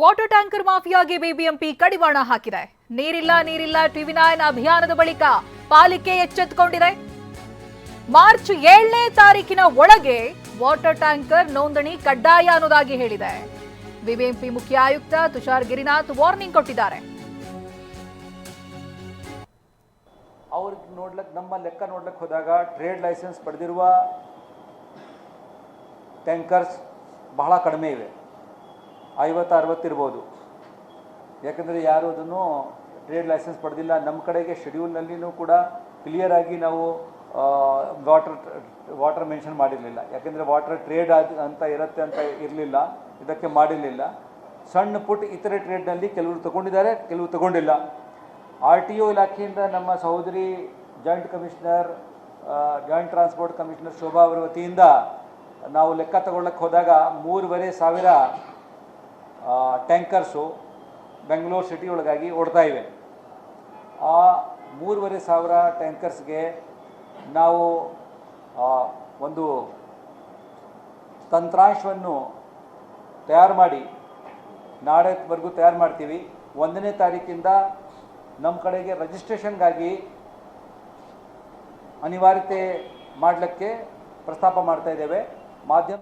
Water tanker ಮಾಫಿಯಾಗೆ BBMP ಕಡಿವಾಣ ಹಾಕಿದೆ. ನೀರಿಲ್ಲ ನೀರಿಲ್ಲ, ಟಿವಿ ನೈನ್ ಅಭಿಯಾನದ ಬಳಿಕ ಪಾಲಿಕೆ ಎಚ್ಚೆತ್ತುಕೊಂಡಿದೆ. ಮಾರ್ಚ್ ಏಳನೇ ತಾರೀಕಿನ ಒಳಗೆ ವಾಟರ್ ಟ್ಯಾಂಕರ್ ನೋಂದಣಿ ಕಡ್ಡಾಯ ಅನ್ನೋದಾಗಿ ಹೇಳಿದೆ. ಬಿಬಿಎಂಪಿ ಮುಖ್ಯ ಆಯುಕ್ತ ತುಷಾರ್ ಗಿರಿನಾಥ್ ವಾರ್ನಿಂಗ್ ಕೊಟ್ಟಿದ್ದಾರೆ. ಅವ್ರಿಗೆ ನೋಡ್ಲಿಕ್ಕೆ ನಮ್ಮ ಲೆಕ್ಕ ನೋಡ್ಲಿಕ್ಕೆ ಹೋದಾಗ ಟ್ರೇಡ್ ಲೈಸೆನ್ಸ್ ಪಡೆದಿರುವ ಟ್ಯಾಂಕರ್ಸ್ ಬಹಳ ಕಡಿಮೆ ಇವೆ. ಐವತ್ತು, ಅರವತ್ತು ಇರ್ಬೋದು. ಯಾಕಂದರೆ ಯಾರು ಅದನ್ನು ಟ್ರೇಡ್ ಲೈಸೆನ್ಸ್ ಪಡೆದಿಲ್ಲ. ನಮ್ಮ ಕಡೆಗೆ ಶೆಡ್ಯೂಲ್ನಲ್ಲಿನೂ ಕೂಡ ಕ್ಲಿಯರ್ ಆಗಿ ನಾವು ವಾಟರ್ ವಾಟರ್ ಮೆನ್ಷನ್ ಮಾಡಿರಲಿಲ್ಲ. ಯಾಕೆಂದರೆ ವಾಟರ್ ಟ್ರೇಡ್ ಅಂತ ಇರುತ್ತೆ ಅಂತ ಇರಲಿಲ್ಲ. ಇದಕ್ಕೆ ಮಾಡಿರಲಿಲ್ಲ. ಸಣ್ಣ ಪುಟ್ಟ ಇತರೆ ಟ್ರೇಡ್ನಲ್ಲಿ ಕೆಲವರು ತಗೊಂಡಿದ್ದಾರೆ, ಕೆಲವರು ತಗೊಂಡಿಲ್ಲ. ಆರ್ ಟಿ ಒ ಇಲಾಖೆಯಿಂದ ನಮ್ಮ ಸಹೋದರಿ joint commissioner joint transport commissioner Shobha ಅವರ ವತಿಯಿಂದ ನಾವು ಲೆಕ್ಕ ತಗೊಳ್ಳಕ್ಕೆ ಹೋದಾಗ ಮೂರುವರೆ ಸಾವಿರ ಟ್ಯಾಂಕರ್ಸು ಬೆಂಗಳೂರು ಸಿಟಿ ಒಳಗಾಗಿ ಓಡ್ತಾ ಇವೆ. ಆ ಮೂರುವರೆ ಸಾವಿರ ಟ್ಯಾಂಕರ್ಸ್ಗೆ ನಾವು ಒಂದು ತಂತ್ರಾಂಶವನ್ನು ತಯಾರು ಮಾಡಿ, ನಾಳೆವರೆಗೂ ತಯಾರು ಮಾಡ್ತೀವಿ. ಒಂದನೇ ತಾರೀಕಿಂದ ನಮ್ಮ ಕಡೆಗೆ ರಿಜಿಸ್ಟ್ರೇಷನ್ಗಾಗಿ ಅನಿವಾರ್ಯತೆ ಮಾಡಲಿಕ್ಕೆ ಪ್ರಸ್ತಾಪ ಮಾಡ್ತಾ ಇದ್ದೇವೆ. ಮಾಧ್ಯಮ